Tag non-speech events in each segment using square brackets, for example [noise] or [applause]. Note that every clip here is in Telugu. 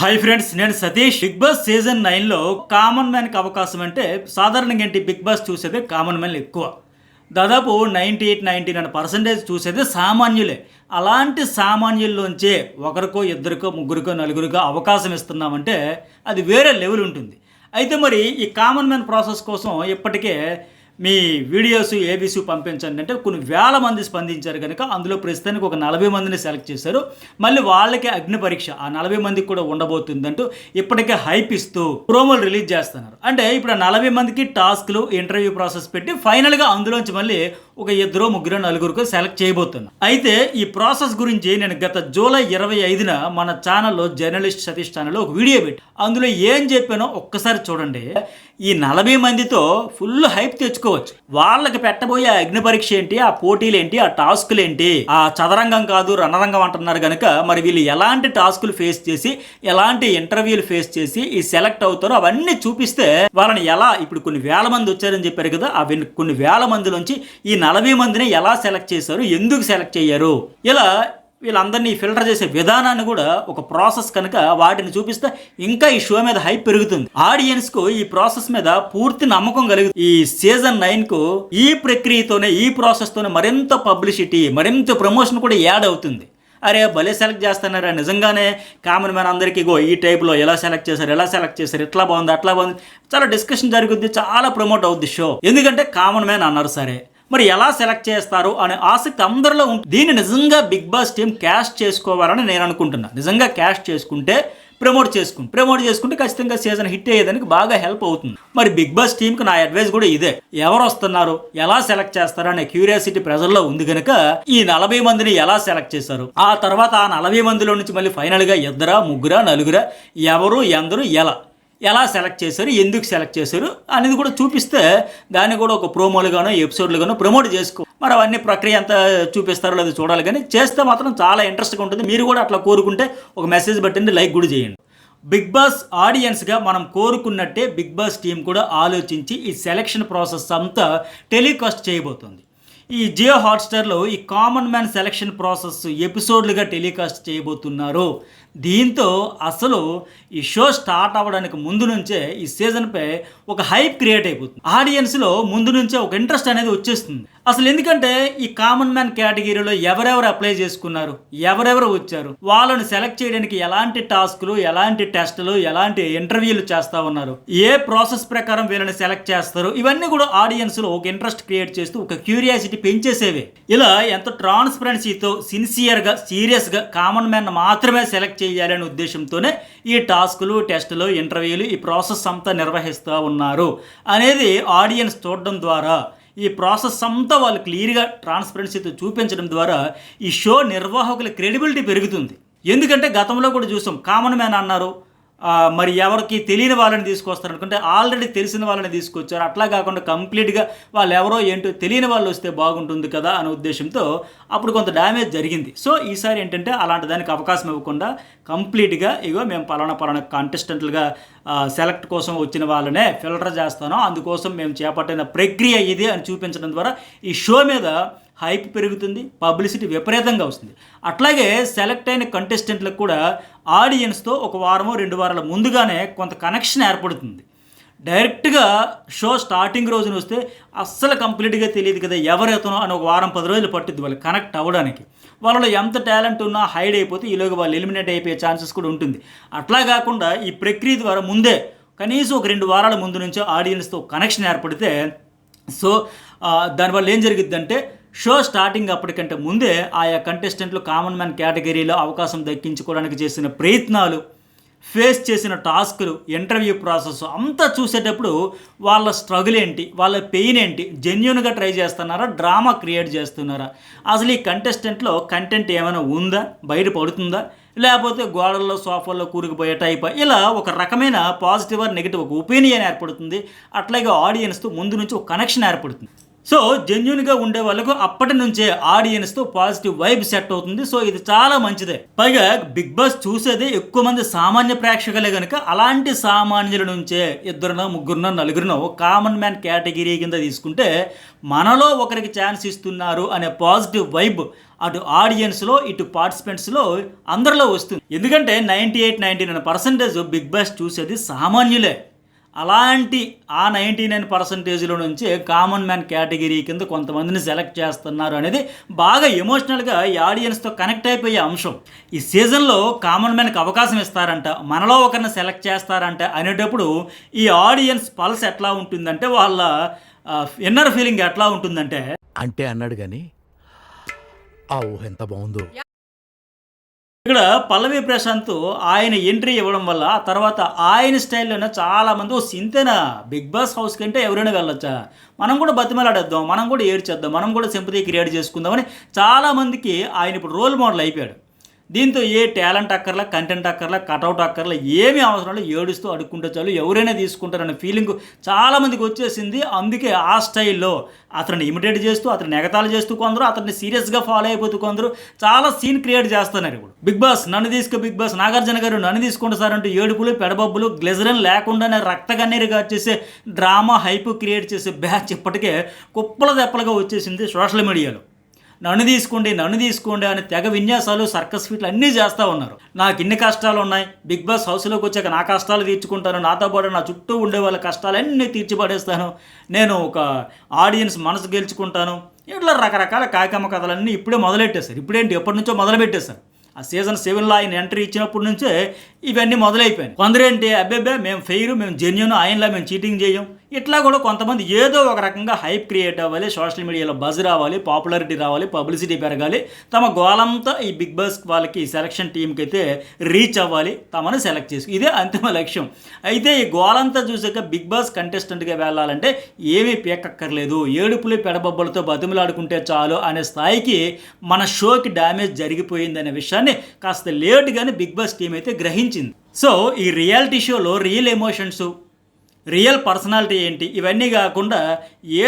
హాయ్ ఫ్రెండ్స్ నేను సతీష్. బిగ్ బాస్ సీజన్ నైన్లో కామన్ మ్యాన్కి అవకాశం అంటే సాధారణంగా ఏంటి బిగ్ బాస్ చూసేది కామన్ మ్యాన్ ఎక్కువ. దాదాపు ninety eight ninety nine percentage చూసేది సామాన్యులే. అలాంటి సామాన్యుల్లోంచే ఒకరికో ఇద్దరికో ముగ్గురికో నలుగురికో అవకాశం ఇస్తున్నామంటే అది వేరే లెవెల్ ఉంటుంది. అయితే మరి ఈ కామన్ మ్యాన్ ప్రాసెస్ కోసం ఇప్పటికే మీ వీడియోస్ ఏబీసీ పంపించండి అంటే కొన్ని వేల మంది స్పందించారు కనుక అందులో ప్రస్తుతానికి ఒక నలభై మందిని సెలెక్ట్ చేశారు. మళ్ళీ వాళ్ళకి అగ్ని పరీక్ష ఆ నలభై మందికి కూడా ఉండబోతుందంటూ ఇప్పటికే హైప్ ఇస్తూ ప్రోమోలు రిలీజ్ చేస్తున్నారు. అంటే ఇప్పుడు ఆ నలభై మందికి టాస్క్లు ఇంటర్వ్యూ ప్రాసెస్ పెట్టి ఫైనల్గా అందులోంచి మళ్ళీ ఒక ఇద్దరు ముగ్గురు నలుగురికి సెలెక్ట్ చేయబోతున్నా అయితే ఈ ప్రాసెస్ గురించి నేను గత జూలై ఇరవై ఐదున మన ఛానల్లో జర్నలిస్ట్ సతీష్ ఛానల్లో ఒక వీడియో పెట్టి అందులో ఏం చెప్పానో ఒక్కసారి చూడండి. ఈ నలభై మందితో ఫుల్ హైప్ తెచ్చుకో తెలుసుకోవచ్చు వాళ్ళకి పెట్టబోయే అగ్ని పరీక్ష ఏంటి ఆ పోటీలు ఏంటి ఆ టాస్కులు ఏంటి? ఆ చదరంగం కాదు రణరంగం అంటున్నారు కనుక మరి వీళ్ళు ఎలాంటి టాస్కులు ఫేస్ చేసి ఎలాంటి ఇంటర్వ్యూలు ఫేస్ చేసి ఈ సెలెక్ట్ అవుతారో అవన్నీ చూపిస్తే వాళ్ళని ఎలా ఇప్పుడు కొన్ని వేల మంది వచ్చారని చెప్పారు కదా అవి కొన్ని వేల మందిలోంచి ఈ నలభై మందిని ఎలా సెలెక్ట్ చేశారు ఎందుకు సెలెక్ట్ చేయారు ఇలా వీళ్ళందరినీ ఫిల్టర్ చేసే విధానాన్ని కూడా ఒక ప్రాసెస్ కనుక వాటిని చూపిస్తే ఇంకా ఈ షో మీద హైప్ పెరుగుతుంది. ఆడియన్స్కు ఈ ప్రాసెస్ మీద పూర్తి నమ్మకం కలుగుతుంది ఈ సీజన్ నైన్కు ఈ ప్రక్రియతోనే ఈ ప్రాసెస్ తోనే మరింత పబ్లిసిటీ మరింత ప్రమోషన్ కూడా యాడ్ అవుతుంది. అరే భలే సెలెక్ట్ చేస్తున్నారా నిజంగానే కామన్ మ్యాన్ అందరికీ గో ఈ టైప్లో ఎలా సెలెక్ట్ చేశారు ఎలా సెలెక్ట్ చేశారు ఇట్లా బాగుంది అట్లా బాగుంది. చాలా డిస్కషన్ జరుగుద్ది చాలా ప్రమోట్ అవుద్ది షో. ఎందుకంటే కామన్ మ్యాన్ అన్నారు సరే. మరి ఎలా సెలెక్ట్ చేస్తారు అనే ఆసక్తి అందరిలో ఉంటుంది దీన్ని నిజంగా బిగ్ బాస్ టీం క్యాష్ చేసుకోవాలని నేను అనుకుంటున్నాను నిజంగా క్యాష్ చేసుకుంటే ప్రమోట్ చేసుకుని ప్రమోట్ చేసుకుంటే ఖచ్చితంగా సీజన్ హిట్ అయ్యేదానికి బాగా హెల్ప్ అవుతుంది. మరి బిగ్ బాస్ టీంకి నా అడ్వైస్ కూడా ఇదే. ఎవరు వస్తున్నారు ఎలా సెలెక్ట్ చేస్తారు అనే క్యూరియాసిటీ ప్రజల్లో ఉంది కనుక ఈ నలభై మందిని ఎలా సెలెక్ట్ చేశారు? ఆ తర్వాత ఆ నలభై మందిలో నుంచి మళ్ళీ ఫైనల్గా ఇద్దరా ముగ్గురా నలుగురా ఎవరు ఎందరు ఎలా? ఎలా సెలెక్ట్ చేశారు ఎందుకు సెలెక్ట్ చేశారు అనేది కూడా చూపిస్తే దాన్ని కూడా ఒక ప్రోమోలుగానో ఎపిసోడ్లుగానో ప్రమోట్ చేసుకో. మరి అవన్నీ ప్రక్రియ అంతా చూపిస్తారో లేదో చూడాలి కానీ చేస్తే మాత్రం చాలా ఇంట్రెస్ట్గా ఉంటుంది. మీరు కూడా అట్లా కోరుకుంటే ఒక మెసేజ్ పెట్టండి లైక్ కూడా చేయండి. బిగ్ బాస్ ఆడియన్స్గా మనం కోరుకున్నట్టే బిగ్ బాస్ టీం కూడా ఆలోచించి ఈ సెలక్షన్ ప్రాసెస్ అంతా టెలికాస్ట్ చేయబోతుంది. ఈ జియో హాట్స్టార్లో ఈ కామన్ మ్యాన్ సెలక్షన్ ప్రాసెస్ ఎపిసోడ్లుగా టెలికాస్ట్ చేయబోతున్నారు. దీంతో అసలు ఈ షో స్టార్ట్ అవ్వడానికి ముందు నుంచే ఈ సీజన్పై ఒక హైప్ క్రియేట్ అయిపోతుంది. ఆడియన్స్లో ముందు నుంచే ఒక ఇంట్రెస్ట్ అనేది వచ్చేస్తుంది. అసలు ఎందుకంటే ఈ కామన్ మ్యాన్ కేటగిరీలో ఎవరెవరు అప్లై చేసుకున్నారు ఎవరెవరు వచ్చారు వాళ్ళని సెలెక్ట్ చేయడానికి ఎలాంటి టాస్క్లు ఎలాంటి టెస్టులు ఎలాంటి ఇంటర్వ్యూలు చేస్తా ఉన్నారు ఏ ప్రాసెస్ ప్రకారం వీళ్ళని సెలెక్ట్ చేస్తారు ఇవన్నీ కూడా ఆడియన్స్లో ఒక ఇంట్రెస్ట్ క్రియేట్ చేస్తూ ఒక క్యూరియాసిటీ పెంచేసేవే. ఇలా ఎంత ట్రాన్స్పరెన్సీతో సిన్సియర్గా సీరియస్గా కామన్ మ్యాన్ మాత్రమే సెలెక్ట్ చేయాలనే ఉద్దేశంతోనే ఈ టాస్కులు టెస్టులు ఇంటర్వ్యూలు ఈ ప్రాసెస్ అంతా నిర్వహిస్తూ ఉన్నారు. అనేది ఆడియన్స్ చూడడం ద్వారా ఈ ప్రాసెస్ అంతా వాళ్ళు క్లియర్గా ట్రాన్స్పరెన్సీతో చూపించడం ద్వారా ఈ షో నిర్వాహకుల క్రెడిబిలిటీ పెరుగుతుంది. ఎందుకంటే గతంలో కూడా చూసాం కామన్ మ్యాన్ అన్నారు మరి ఎవరికి తెలియని వాళ్ళని తీసుకొస్తారు అనుకుంటే ఆల్రెడీ తెలిసిన వాళ్ళని తీసుకొచ్చారు. అట్లా కాకుండా కంప్లీట్గా వాళ్ళు ఎవరో ఏంటో తెలియని వాళ్ళు వస్తే బాగుంటుంది కదా అనే ఉద్దేశంతో అప్పుడు కొంత డ్యామేజ్ జరిగింది. సో ఈసారి ఏంటంటే అలాంటి దానికి అవకాశం ఇవ్వకుండా కంప్లీట్గా ఇగో మేము పలానా పలానా కాంటెస్టెంట్లుగా సెలెక్ట్ కోసం వచ్చిన వాళ్ళనే ఫిల్టర్ చేస్తాను. అందుకోసం మేము చేపట్టిన ప్రక్రియ ఇది అని చూపించడం ద్వారా ఈ షో మీద హైప్ పెరుగుతుంది పబ్లిసిటీ విపరీతంగా వస్తుంది. అట్లాగే సెలెక్ట్ అయిన కంటెస్టెంట్లకు కూడా ఆడియన్స్తో ఒక వారమో రెండు వారాల ముందుగానే కొంత కనెక్షన్ ఏర్పడుతుంది. డైరెక్ట్గా షో స్టార్టింగ్ రోజున వస్తే అస్సలు కంప్లీట్గా తెలియదు కదా ఎవరెతనో అని ఒక వారం పది రోజులు పట్టుద్ది వాళ్ళు కనెక్ట్ అవ్వడానికి. వాళ్ళలో ఎంత టాలెంట్ ఉన్నా హైడ్ అయిపోతే ఈలోగా వాళ్ళు ఎలిమినేట్ అయిపోయే ఛాన్సెస్ కూడా ఉంటుంది. అట్లా కాకుండా ఈ ప్రక్రియ ద్వారా ముందే కనీసం ఒక రెండు వారాల ముందు నుంచో ఆడియన్స్తో కనెక్షన్ ఏర్పడితే సో దానివల్ల ఏం జరిగిద్దంటే షో స్టార్టింగ్ అప్పటికంటే ముందే ఆయా కంటెస్టెంట్లు కామన్ మ్యాన్ కేటగిరీలో అవకాశం దక్కించుకోవడానికి చేసిన ప్రయత్నాలు ఫేస్ చేసిన టాస్కులు ఇంటర్వ్యూ ప్రాసెస్ అంతా చూసేటప్పుడు వాళ్ళ స్ట్రగుల్ ఏంటి వాళ్ళ పెయిన్ ఏంటి జెన్యున్గా ట్రై చేస్తున్నారా డ్రామా క్రియేట్ చేస్తున్నారా? అసలు ఈ కంటెస్టెంట్లో కంటెంట్ ఏమైనా ఉందా బయట పడుతుందా? లేకపోతే గోడల్లో సోఫాల్లో కూరుకుపోయే టైప్? ఇలా ఒక రకమైన పాజిటివ్ ఆర్ నెగిటివ్ ఒక ఒపీనియన్ ఏర్పడుతుంది. అట్లాగే ఆడియన్స్తో ముందు నుంచి ఒక కనెక్షన్ ఏర్పడుతుంది. సో జెన్యున్గా ఉండే వాళ్ళకు అప్పటి నుంచే ఆడియన్స్తో పాజిటివ్ వైబ్ సెట్ అవుతుంది. సో ఇది చాలా మంచిదే. పైగా బిగ్ బాస్ చూసేది ఎక్కువ మంది సామాన్య ప్రేక్షకులే కనుక అలాంటి సామాన్యుల నుంచే ఇద్దరునో ముగ్గురునో నలుగురునో కామన్ మ్యాన్ కేటగిరీ కింద తీసుకుంటే మనలో ఒకరికి ఛాన్స్ ఇస్తున్నారు అనే పాజిటివ్ వైబ్ అటు ఆడియన్స్లో ఇటు పార్టిసిపెంట్స్లో అందరిలో వస్తుంది. ఎందుకంటే ninety eight ninety nine percentage Bigg Boss చూసేది సామాన్యులే. అలాంటి ఆ నైంటీ నైన్ పర్సంటేజ్లో నుంచి కామన్ మ్యాన్ కేటగిరీ కింద కొంతమందిని సెలెక్ట్ చేస్తున్నారు అనేది బాగా ఎమోషనల్గా ఈ ఆడియన్స్తో కనెక్ట్ అయిపోయే అంశం. ఈ సీజన్లో కామన్ మ్యాన్కి అవకాశం ఇస్తారంట మనలో ఒకరిని సెలెక్ట్ చేస్తారంట అనేటప్పుడు ఈ ఆడియన్స్ పల్స్ ఎట్లా ఉంటుందంటే వాళ్ళ ఇన్నర్ ఫీలింగ్ ఎట్లా ఉంటుందంటే అంటే అన్నాడు కానీ ఆ ఊహ ఎంత బాగుందో. ఇక్కడ పల్లవి ప్రశాంత్ ఆయన ఎంట్రీ ఇవ్వడం వల్ల తర్వాత ఆయన స్టైల్లోనే చాలామంది ఓ సింతేనా? బిగ్ బాస్ హౌస్ కంటే ఎవరైనా వెళ్ళొచ్చా? మనం కూడా బతిమలాడేద్దాం మనం కూడా ఏడ్చేద్దాం మనం కూడా సింపతి క్రియేట్ చేసుకుందామని చాలా మందికి ఆయన ఇప్పుడు రోల్ మోడల్ అయిపోయాడు. దీంతో ఏ టాలెంట్ అక్కర్లా కంటెంట్ అక్కర్లా కటౌట్ అక్కర్లా ఏమీ అవసరం లేదు. ఏడుస్తూ అడుక్కుంటే చాలు. ఎవరైనా తీసుకుంటారనే ఫీలింగ్ చాలామందికి వచ్చేసింది. అందుకే ఆ స్టైల్లో అతన్ని ఇమిటేట్ చేస్తూ అతను ఎగతాలు చేస్తూ కొందరు అతన్ని సీరియస్గా ఫాలో అయిపోతూ కొందరు చాలా సీన్ క్రియేట్ చేస్తున్నారు ఇప్పుడు. బిగ్ బాస్ నన్ను తీసుకు బిగ్ బాస్ నాగార్జున గారు నన్ను తీసుకుంటా సార్ అంటూ ఏడుపులు పెడబబ్బులు గ్లెజరన్ లేకుండానే రక్త కన్నీరుగా చేసే డ్రామా హైప్ క్రియేట్ చేసే బ్యాచ్ ఇప్పటికే కుప్పల దెప్పలుగా వచ్చేసింది సోషల్ మీడియాలో. నన్ను తీసుకోండి నన్ను తీసుకోండి అని తెగ విన్యాసాలు సర్కస్ ఫీట్లు అన్నీ చేస్తూ ఉన్నారు. నాకు ఇన్ని కష్టాలు ఉన్నాయి. బిగ్ బాస్ హౌస్లోకి వచ్చాక నా కష్టాలు తీర్చుకుంటాను. నాతో పాటు నా చుట్టూ ఉండే వాళ్ళ కష్టాలన్నీ తీర్చిపడేస్తాను. నేను ఒక ఆడియన్స్ మనసు గెలుచుకుంటాను. ఇట్లా రకరకాల కాయకమ్మ కథలన్నీ ఇప్పుడే మొదలెట్టేశారు. ఇప్పుడేంటి? ఎప్పటి నుంచో మొదలుపెట్టేశారు. ఆ సీజన్ సెవెన్లో ఆయన ఎంట్రీ ఇచ్చినప్పటి నుంచే ఇవన్నీ మొదలైపోయాయి కొందరేంటి? అబ్బాయి మేము ఫెయిర్ మేము జెన్యున్ ఆయనలా మేము చీటింగ్ చేయం. ఇట్లా కూడా కొంతమంది ఏదో ఒక రకంగా హైప్ క్రియేట్ అవ్వాలి సోషల్ మీడియాలో బజ్ రావాలి పాపులారిటీ రావాలి పబ్లిసిటీ పెరగాలి. తమ గోలంతా ఈ బిగ్ బాస్ వాళ్ళకి సెలక్షన్ టీంకి అయితే రీచ్ అవ్వాలి తమను సెలెక్ట్ చేసి ఇదే అంతిమ లక్ష్యం. అయితే ఈ గోలంతా చూసాక బిగ్ బాస్ కంటెస్టెంట్గా వెళ్ళాలంటే ఏమీ పీకక్కర్లేదు. ఏడుపులు పెడబొబ్బలతో బతిమలాడుకుంటే చాలు అనే స్థాయికి మన షోకి డ్యామేజ్ జరిగిపోయిందనే విషయాన్ని కాస్త లేట్గానే బిగ్ బాస్ టీం అయితే గ్రహించింది. సో ఈ రియాలిటీ షోలో రియల్ ఎమోషన్స్ రియల్ పర్సనాలిటీ ఏంటి? ఇవన్నీ కాకుండా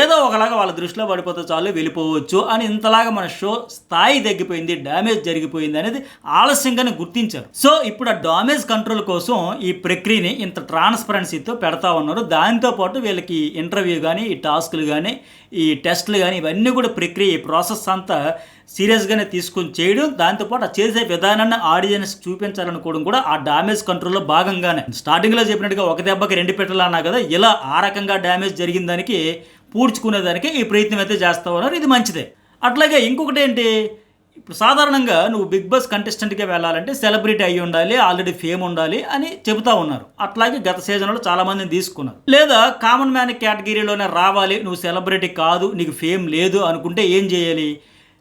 ఏదో ఒకలాగా వాళ్ళ దృష్టిలో పడిపోతే చాలు వెళ్ళిపోవచ్చు అని ఇంతలాగా మన షో స్థాయి తగ్గిపోయింది డ్యామేజ్ జరిగిపోయింది అనేది ఆలస్యంగానే గుర్తించారు. సో ఇప్పుడు ఆ డామేజ్ కంట్రోల్ కోసం ఈ ప్రక్రియని ఇంత ట్రాన్స్పరెన్సీతో పెడతా ఉన్నారు. దాంతోపాటు వీళ్ళకి ఇంటర్వ్యూ కానీ ఈ టాస్క్లు కానీ ఈ టెస్ట్లు కానీ ఇవన్నీ కూడా ప్రక్రియ ఈ ప్రాసెస్ అంతా సీరియస్గానే తీసుకొని చేయడం దాంతోపాటు ఆ చేసే విధానాన్ని ఆడియన్స్ చూపించాలనుకోవడం కూడా ఆ డామేజ్ కంట్రోల్లో భాగంగానే. స్టార్టింగ్లో చెప్పినట్టుగా ఒక దెబ్బకి రెండు పెట్టలు అన్నా కదా ఇలా ఆ రకంగా డ్యామేజ్ జరిగిన దానికి పూడ్చుకునేదానికి ఈ ప్రయత్నం అయితే చేస్తా ఉన్నారు ఇది మంచిదే. అట్లాగే ఇంకొకటి ఏంటి ఇప్పుడు సాధారణంగా నువ్వు బిగ్ బాస్ కంటెస్టెంట్గా వెళ్ళాలంటే సెలబ్రిటీ అయి ఉండాలి ఆల్రెడీ ఫేమ్ ఉండాలి అని చెబుతా ఉన్నారు. అట్లాగే గత సీజన్లో చాలామందిని తీసుకున్నారు. లేదా కామన్ మ్యాన్ కేటగిరీలోనే రావాలి నువ్వు సెలబ్రిటీ కాదు నీకు ఫేమ్ లేదు అనుకుంటే ఏం చేయాలి?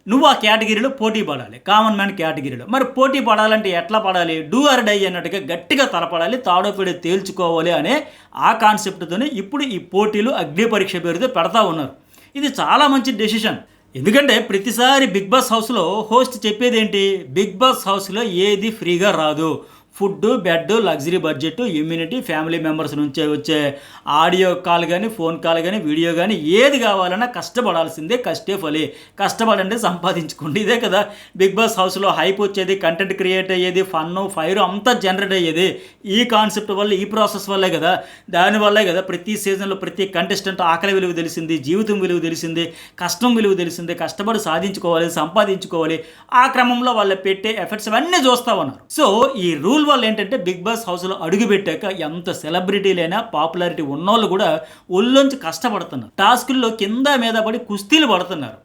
నువ్వు ఆ కేటగిరీలో పోటీ పడాలి. కామన్ మ్యాన్ కేటగిరీలో. మరి పోటీ పడాలంటే ఎట్లా పడాలి? డూ ఆర్ డై అన్నట్టుగా గట్టిగా తలపడాలి తాడోపేడి తేల్చుకోవాలి అనే ఆ కాన్సెప్ట్తోనే ఇప్పుడు ఈ పోటీలు అగ్ని పరీక్ష పేరుతో పెడతా ఉన్నారు. ఇది చాలా మంచి డెసిషన్ ఎందుకంటే ప్రతిసారి బిగ్ బాస్ హౌస్లో హోస్ట్ చెప్పేది ఏంటి బిగ్ బాస్ హౌస్లో ఏది ఫ్రీగా రాదు. Food bed luxury budget immunity family members నుంచే వచ్చే ఆడియో కాల్ కానీ ఫోన్ కాల్ కానీ వీడియో కానీ ఏది కావాలన్నా కష్టపడాల్సిందే కష్టే ఫలి. కష్టపడండి సంపాదించుకోండి. ఇదే కదా బిగ్ బాస్ హౌస్లో హైప్ వచ్చేది కంటెంట్ క్రియేట్ అయ్యేది ఫన్ ఫైర్ అంతా జనరేట్ అయ్యేది. ఈ కాన్సెప్ట్ వల్ల ఈ ప్రాసెస్ వల్లే కదా దానివల్లే కదా ప్రతి సీజన్లో ప్రతి కంటెస్టెంట్ ఆకలి విలువ తెలిసింది జీవితం విలువ తెలిసింది కష్టం విలువ తెలిసింది కష్టపడి సాధించుకోవాలి సంపాదించుకోవాలి. ఆ క్రమంలో వాళ్ళు పెట్టే ఎఫర్ట్స్ అవన్నీ చూస్తా ఉన్నారు. సో ఈ రూల్ వాళ్ళు ఏంటంటే బిగ్ బాస్ హౌస్లో అడుగుపెట్టాక ఎంత సెలబ్రిటీలైనా పాపులారిటీ ఉన్నోళ్ళు కూడా ఒళ్ళొంచి కష్టపడుతున్నారు. టాస్కుల్లో కింద మీద పడి కుస్తీలు పడుతున్నారు.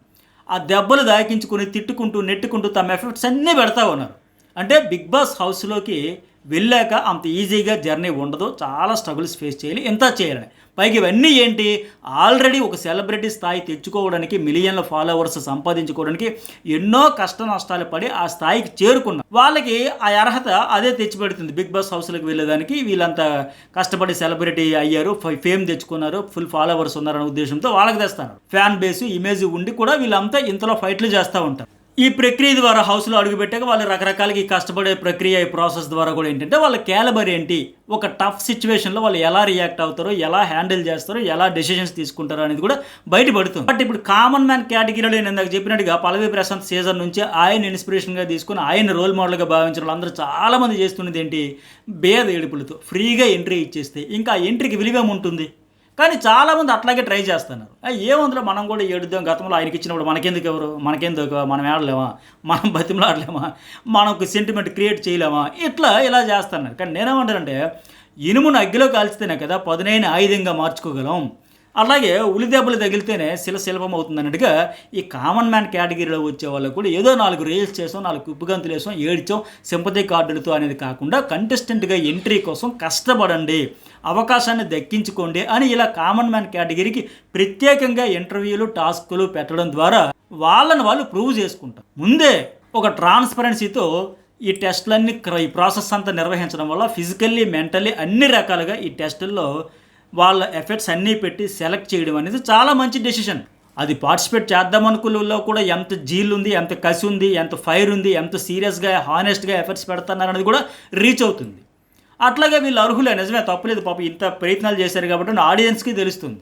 ఆ దెబ్బలు దాకించుకుని తిట్టుకుంటూ నెట్టుకుంటూ తమ ఎఫర్ట్స్ అన్నీ పెడతా ఉన్నారు. అంటే బిగ్ బాస్ హౌస్లోకి వెళ్ళాక అంత ఈజీగా జర్నీ ఉండదు. చాలా స్ట్రగుల్స్ ఫేస్ చేయాలి. ఎంత చేయాలని. పైకి ఇవన్నీ ఏంటి? ఆల్రెడీ ఒక సెలబ్రిటీ స్థాయి తెచ్చుకోవడానికి మిలియన్ల ఫాలోవర్స్ సంపాదించుకోవడానికి ఎన్నో కష్ట నష్టాలు పడి ఆ స్థాయికి చేరుకున్నారు వాళ్ళకి ఆ అర్హత అదే తెచ్చిపెడుతుంది బిగ్ బాస్ హౌస్లకు వెళ్ళేదానికి వీళ్ళంతా కష్టపడి సెలబ్రిటీ అయ్యారు ఫేమ్ తెచ్చుకున్నారు ఫుల్ ఫాలోవర్స్ ఉన్నారనే ఉద్దేశంతో వాళ్ళకి తెస్తారు. ఫ్యాన్ బేస్ ఇమేజ్ ఉండి కూడా వీళ్ళంతా ఇంతలో ఫైట్లు చేస్తూ ఉంటారు. ఈ ప్రక్రియ ద్వారా హౌస్లో అడుగుపెట్టాక వాళ్ళు రకరకాలకి కష్టపడే ప్రక్రియ ఈ ప్రాసెస్ ద్వారా కూడా ఏంటంటే వాళ్ళ క్యాలబర్ ఏంటి? ఒక టఫ్ సిచ్యువేషన్లో వాళ్ళు ఎలా రియాక్ట్ అవుతారో ఎలా హ్యాండిల్ చేస్తారో ఎలా డెసిషన్స్ తీసుకుంటారో అనేది కూడా బయటపడుతుంది. బట్ ఇప్పుడు కామన్ మ్యాన్ కేటగిరీలో నేను ఇందాక చెప్పినట్టుగా పల్లవి ప్రశాంత్ సీజన్ నుంచి ఆయన ఇన్స్పిరేషన్గా తీసుకుని ఆయన రోల్ మోడల్గా భావించిన వాళ్ళందరూ చాలామంది చేస్తున్నది ఏంటి? బేద ఏడుపులతో ఫ్రీగా ఎంట్రీ ఇచ్చేస్తే ఇంకా ఎంట్రీకి విలువేముంటుంది? కానీ చాలామంది అట్లాగే ట్రై చేస్తున్నారు. ఏముందిలో మనం కూడా ఏడుద్దాం గతంలో ఆయనకి ఇచ్చినప్పుడు మనకెందుకు? ఎవరు మనకెందుకు మనం ఏడలేమా? మనం బతిమలాడలేమా? మనకు సెంటిమెంట్ క్రియేట్ చేయలేమా? ఇట్లా ఇలా చేస్తున్నారు. కానీ నేనేమంటానంటే ఇనుమును అగ్గిలో కాల్చితేనే కదా పదునైన ఆయుధంగా మార్చుకోగలం. అలాగే ఉలి దెబ్బలు తగిలితేనే శిల శిల్పం అవుతుంది అన్నట్టుగా ఈ కామన్ మ్యాన్ కేటగిరీలో వచ్చే వాళ్ళకు కూడా ఏదో నాలుగు రీల్స్ చేసాం నాలుగు కుప్పుగంతులు వేసాం ఏడ్చాం సింపతి కార్డులతో అనేది కాకుండా కంటెస్టెంట్గా ఎంట్రీ కోసం కష్టపడండి అవకాశాన్ని దక్కించుకోండి అని ఇలా కామన్ మ్యాన్ కేటగిరీకి ప్రత్యేకంగా ఇంటర్వ్యూలు టాస్కులు పెట్టడం ద్వారా వాళ్ళని వాళ్ళు ప్రూవ్ చేసుకుంటారు. ముందే ఒక ట్రాన్స్పరెన్సీతో ఈ టెస్ట్లన్నీ ఈ ప్రాసెస్ అంతా నిర్వహించడం వల్ల ఫిజికల్లీ మెంటల్లీ అన్ని రకాలుగా ఈ టెస్టుల్లో వాళ్ళ ఎఫర్ట్స్ అన్నీ పెట్టి సెలెక్ట్ చేయడం అనేది చాలా మంచి డెసిషన్. అది పార్టిసిపేట్ చేద్దామనుకుల్లో కూడా ఎంత జీల్ ఉంది ఎంత కసి ఉంది ఎంత ఫైర్ ఉంది ఎంత సీరియస్గా హానెస్ట్గా ఎఫర్ట్స్ పెడుతున్నారు అనేది కూడా రీచ్ అవుతుంది. అట్లాగే వీళ్ళు అర్హులే నిజమే తప్పలేదు పాప ఇంత ప్రయత్నాలు చేశారు కాబట్టి ఆడియన్స్కి తెలుస్తుంది.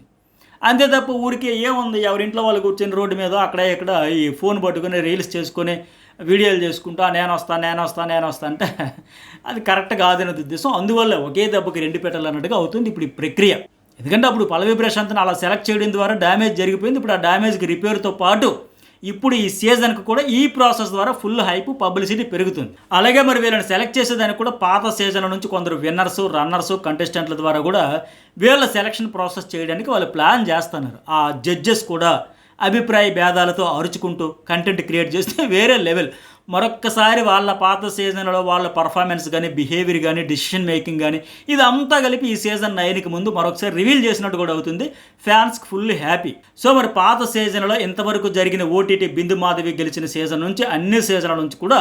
అంతే తప్ప ఊరికి ఏముంది ఎవరింట్లో వాళ్ళు కూర్చొని రోడ్డు మీద అక్కడ ఇక్కడ ఈ ఫోన్ పట్టుకొని రీల్స్ చేసుకొని వీడియోలు చేసుకుంటూ నేను వస్తాను నేను వస్తాను నేను వస్తాను అంటే [laughs] అది కరెక్ట్ కాదనేది ఉద్దేశం. అందువల్ల ఒకే దెబ్బకి రెండు పెట్టలు అన్నట్టుగా అవుతుంది ఇప్పుడు ఈ ప్రక్రియ. ఎందుకంటే అప్పుడు పల్లవి ప్రశాంత్ని అలా సెలెక్ట్ చేయడం ద్వారా డ్యామేజ్ జరిగిపోయింది. ఇప్పుడు ఆ డ్యామేజ్కి రిపేర్తో పాటు ఇప్పుడు ఈ సీజన్కి కూడా ఈ ప్రాసెస్ ద్వారా ఫుల్ హైప్ పబ్లిసిటీ పెరుగుతుంది. అలాగే మరి వీళ్ళని సెలెక్ట్ చేసేదానికి కూడా పాత సీజన్ల నుంచి కొందరు విన్నర్స్ రన్నర్స్ కంటెస్టెంట్ల ద్వారా కూడా వీళ్ళ సెలక్షన్ ప్రాసెస్ చేయడానికి వాళ్ళు ప్లాన్ చేస్తున్నారు. ఆ జడ్జెస్ కూడా అభిప్రాయ భేదాలతో అరుచుకుంటూ కంటెంట్ క్రియేట్ చేస్తే [laughs] వేరే లెవెల్ మరొక్కసారి వాళ్ళ పాత సీజన్లో వాళ్ళ పర్ఫార్మెన్స్ కానీ బిహేవియర్ కానీ డిసిషన్ మేకింగ్ కానీ ఇదంతా కలిపి ఈ సీజన్ నైన్కి ముందు మరొకసారి రివీల్ చేసినట్టు కూడా అవుతుంది. ఫ్యాన్స్కి ఫుల్ హ్యాపీ సో మరి పాత సీజన్లో ఇంతవరకు జరిగిన ఓటీటీ బిందు మాధవి గెలిచిన సీజన్ నుంచి అన్ని సీజన్ల నుంచి కూడా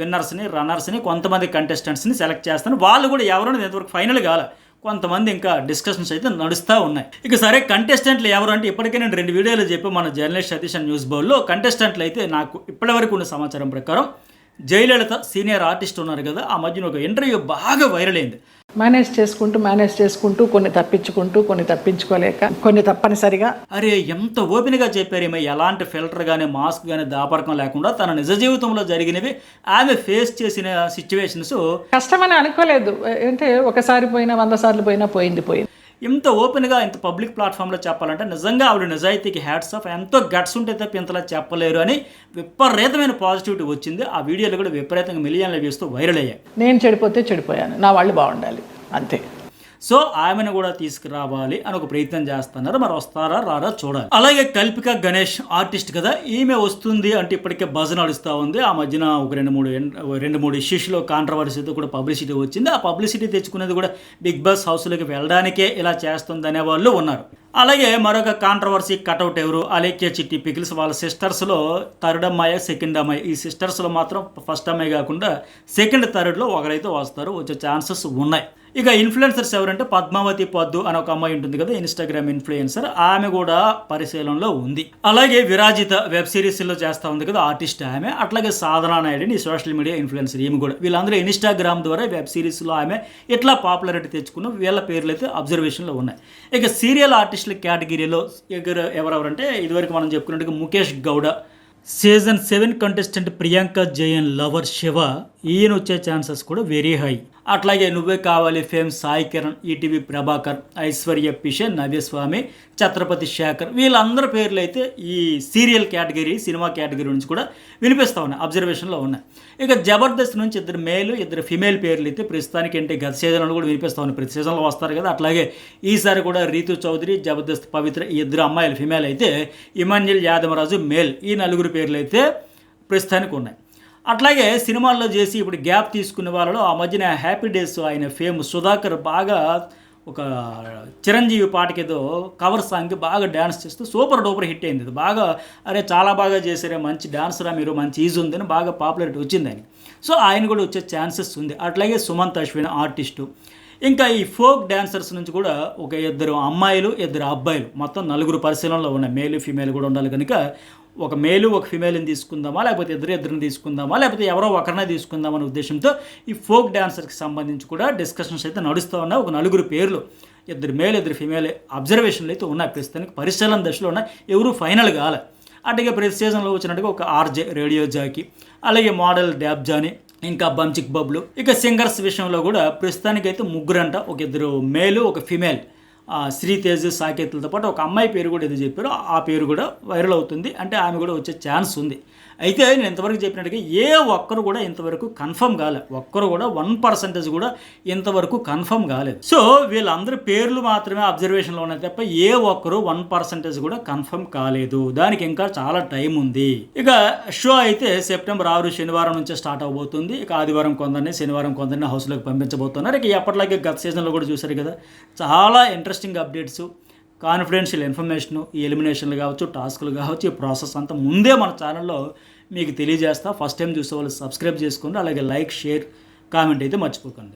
విన్నర్స్ని రన్నర్స్ని కొంతమంది కంటెస్టెంట్స్ని సెలెక్ట్ చేస్తాను. వాళ్ళు కూడా ఎవరైనా ఇంతవరకు ఫైనల్ కావాలి కొంతమంది ఇంకా డిస్కషన్స్ అయితే నడుస్తూ ఉన్నాయి. ఇక సరే కంటెస్టెంట్లు ఎవరు అంటే ఇప్పటికే నేను రెండు వీడియోలు చెప్పి మన జర్నలిస్ట్ సతీష్ అండ్ న్యూస్ బౌల్లో కంటెస్టెంట్లు అయితే నాకు ఇప్పటివరకు ఉన్న సమాచారం ప్రకారం జయలలిత సీనియర్ ఆర్టిస్ట్ ఉన్నారు కదా ఆ మధ్యన ఒక ఇంటర్వ్యూ బాగా వైరల్ అయింది. మేనేజ్ చేసుకుంటూ మేనేజ్ చేసుకుంటూ కొన్ని తప్పించుకుంటూ కొన్ని తప్పించుకోలేక కొన్ని తప్పనిసరిగా అరే ఎంత ఓపెన్గా చెప్పారేమో ఎలాంటి ఫిల్టర్ కానీ మాస్క్ కానీ దాపరకం లేకుండా తన నిజ జీవితంలో జరిగినవి ఆమె ఫేస్ చేసిన సిచ్యువేషన్స్ కష్టమని అనుకోలేదు. అంటే ఒకసారి పోయినా వంద సార్లు పోయినా పోయింది పోయింది. ఇంత ఓపెన్గా ఇంత పబ్లిక్ ప్లాట్ఫామ్లో చెప్పాలంటే నిజంగా ఆవిడ నిజాయితీకి హ్యాట్స్ ఆఫ్. ఎంతో గట్స్ ఉంటే తప్ప ఇంతలా చెప్పలేరు అని విపరీతమైన పాజిటివిటీ వచ్చింది. ఆ వీడియోలు కూడా విపరీతంగా మిలియన్ల వ్యూస్తో వైరల్ అయ్యాయి. నేను చెడిపోతే చెడిపోయాను. నా వాళ్ళు బాగుండాలి. అంతే. సో ఆమెను కూడా తీసుకురావాలి అని ఒక ప్రయత్నం చేస్తున్నారు. మరి వస్తారా రారా చూడాలి. అలాగే కల్పిక గణేష్ ఆర్టిస్ట్ కదా ఈమె వస్తుంది అంటే ఇప్పటికే బజ్ నడుస్తూ ఉంది. ఆ మధ్యన ఒక రెండు మూడు రెండు మూడు ఇష్యూస్లో కాంట్రవర్సీతో కూడా పబ్లిసిటీ వచ్చింది. ఆ పబ్లిసిటీ తెచ్చుకునేది కూడా బిగ్ బాస్ హౌస్లోకి వెళ్ళడానికే ఇలా చేస్తుంది వాళ్ళు ఉన్నారు. అలాగే మరొక కాంట్రవర్సీ కటౌట్ ఎవరు? అలేఖ్య చిట్టి పికిల్స్ వాళ్ళ సిస్టర్స్లో థర్డ్ అమ్మాయి సెకండ్ అమ్మాయి. ఈ సిస్టర్స్లో మాత్రం ఫస్ట్ అమ్మాయి కాకుండా సెకండ్ థర్డ్లో ఒకరైతే వస్తారు. వచ్చే ఛాన్సెస్ ఉన్నాయి. ఇక ఇన్ఫ్లుయెన్సర్స్ ఎవరంటే పద్మావతి పద్దు అని ఒక అమ్మాయి ఉంటుంది కదా ఇన్స్టాగ్రామ్ ఇన్ఫ్లుయెన్సర్ ఆమె కూడా పరిశీలనలో ఉంది. అలాగే విరాజిత వెబ్ సిరీస్లో చేస్తూ ఉంది కదా ఆర్టిస్ట్ ఆమె. అట్లాగే సాధనా నాయుడు ఈ సోషల్ మీడియా ఇన్ఫ్లుయెన్సర్ ఈమె కూడా. వీళ్ళందరూ ఇన్స్టాగ్రామ్ ద్వారా వెబ్ సిరీస్లో ఆమె ఇట్లా పాపులారిటీ తెచ్చుకున్న వీళ్ళ పేర్లు అయితే అబ్జర్వేషన్లో ఉన్నాయి. ఇక సీరియల్ ఆర్టిస్టుల కేటగిరీలో ఎవరు ఎవరెవరంటే ఇదివరకు మనం చెప్పుకున్నట్టుగా Mukesh Gowda season seven contestant Priyanka Jain lover Shiva ఈయన వచ్చే ఛాన్సెస్ కూడా వెరీ హై. అట్లాగే నువ్వే కావాలి ఫేమ్ సాయి కిరణ్ ఈటీవీ ప్రభాకర్ ఐశ్వర్య పిషే నవ్యస్వామి ఛత్రపతి శేఖర్. వీళ్ళందరి పేర్లు అయితే ఈ సీరియల్ కేటగిరీ సినిమా కేటగిరీ నుంచి కూడా వినిపిస్తూ ఉన్నాయి అబ్జర్వేషన్లో ఉన్నాయి. ఇక జబర్దస్త్ నుంచి ఇద్దరు మేలు ఇద్దరు ఫిమేల్ పేర్లు అయితే ప్రస్తుతానికి అంటే గత సీజన్లో కూడా వినిపిస్తూ ఉన్నాయి. ప్రతి సీజన్లో వస్తారు కదా. అట్లాగే ఈసారి కూడా రీతు చౌదరి జబర్దస్త్ పవిత్ర ఈ ఇద్దరు అమ్మాయిలు ఫిమేల్ అయితే ఇమాన్యుల్ యాదవరాజు మేల్. ఈ నలుగురు పేర్లు అయితే ప్రస్తుతానికి ఉన్నాయి. అట్లాగే సినిమాల్లో చేసి ఇప్పుడు గ్యాప్ తీసుకునే వాళ్ళలో ఆ మధ్యన హ్యాపీ డేస్ ఆయన ఫేమ్ సుధాకర్ బాగా ఒక చిరంజీవి పాటకేదో కవర్ సాంగ్కి బాగా డ్యాన్స్ చేస్తూ సూపర్ డూపర్ హిట్ అయింది. బాగా అరే చాలా బాగా చేశారే మంచి డ్యాన్సరా మీరు మంచి ఈజ్ ఉందని బాగా పాపులారిటీ వచ్చింది ఆయన సో ఆయన కూడా వచ్చే ఛాన్సెస్ ఉంది. అట్లాగే సుమంత్ అశ్విన్ ఆర్టిస్టు. ఇంకా ఈ ఫోక్ డ్యాన్సర్స్ నుంచి కూడా ఒక ఇద్దరు అమ్మాయిలు ఇద్దరు అబ్బాయిలు మొత్తం నలుగురు పరిశీలనలో ఉన్నాయి మేలు ఫీమేల్ కూడా ఉండాలి కనుక ఒక మేలు ఒక ఫిమేల్ని తీసుకుందామా లేకపోతే ఇద్దరు ఇద్దరిని తీసుకుందామా లేకపోతే ఎవరో ఒకరినే తీసుకుందామా అనే ఉద్దేశంతో ఈ ఫోక్ డాన్సర్కి సంబంధించి కూడా డిస్కషన్స్ అయితే నడుస్తూ ఉన్నాయి. ఒక నలుగురు పేర్లు ఇద్దరు మేలు ఇద్దరు ఫిమేల్ అబ్జర్వేషన్లు అయితే ఉన్నాయి. ప్రస్తుతానికి పరిశీలన దశలో ఉన్నాయి. ఎవరు ఫైనల్ కాలే. అటుగా ప్రతి సీజన్లో వచ్చినట్టుగా ఒక ఆర్జే రేడియో జాకీ అలాగే మోడల్ డ్యాబ్ జానీ ఇంకా బంచిక్ బబ్లు. ఇక సింగర్స్ విషయంలో కూడా ప్రస్తుతానికైతే ముగ్గురంట. ఒక ఇద్దరు మేలు ఒక ఫిమేల్ శ్రీ తేజ సాకేతులతో పాటు ఒక అమ్మాయి పేరు కూడా ఏదో చెప్పారో ఆ పేరు కూడా వైరల్ అవుతుంది. అంటే ఆమె కూడా వచ్చే ఛాన్స్ ఉంది. అయితే నేను ఇంతవరకు చెప్పినట్టుగా ఏ ఒక్కరు కూడా ఇంతవరకు కన్ఫర్మ్ కాలేదు ఒక్కరు కూడా వన్ పర్సెంటేజ్ కూడా ఇంతవరకు కన్ఫర్మ్ కాలేదు. సో వీళ్ళందరి పేర్లు మాత్రమే అబ్జర్వేషన్లో ఉన్నాయి తప్ప ఏ ఒక్కరు వన్ పర్సెంటేజ్ కూడా కన్ఫర్మ్ కాలేదు. దానికి ఇంకా చాలా టైం ఉంది. ఇక షో అయితే సెప్టెంబర్ ఆరు శనివారం నుంచే స్టార్ట్ అవబోతుంది. ఇక ఆదివారం కొందరిని శనివారం కొందరిని హౌస్లోకి పంపించబోతున్నారు. ఇక ఎప్పటిలాగే గత సీజన్లో కూడా చూశారు కదా చాలా ఇంట్రెస్టింగ్ అప్డేట్స్ కాన్ఫిడెన్షియల్ ఇన్ఫర్మేషన్ ఈ ఎలిమినేషన్లు కావచ్చు టాస్క్లు కావచ్చు ఈ ప్రాసెస్ అంతా ముందే మన ఛానల్లో మీకు తెలియజేస్తా. ఫస్ట్ టైం చూసే వాళ్ళు సబ్స్క్రైబ్ చేసుకోండి అలాగే లైక్ షేర్ కామెంట్ అయితే మర్చిపోకండి.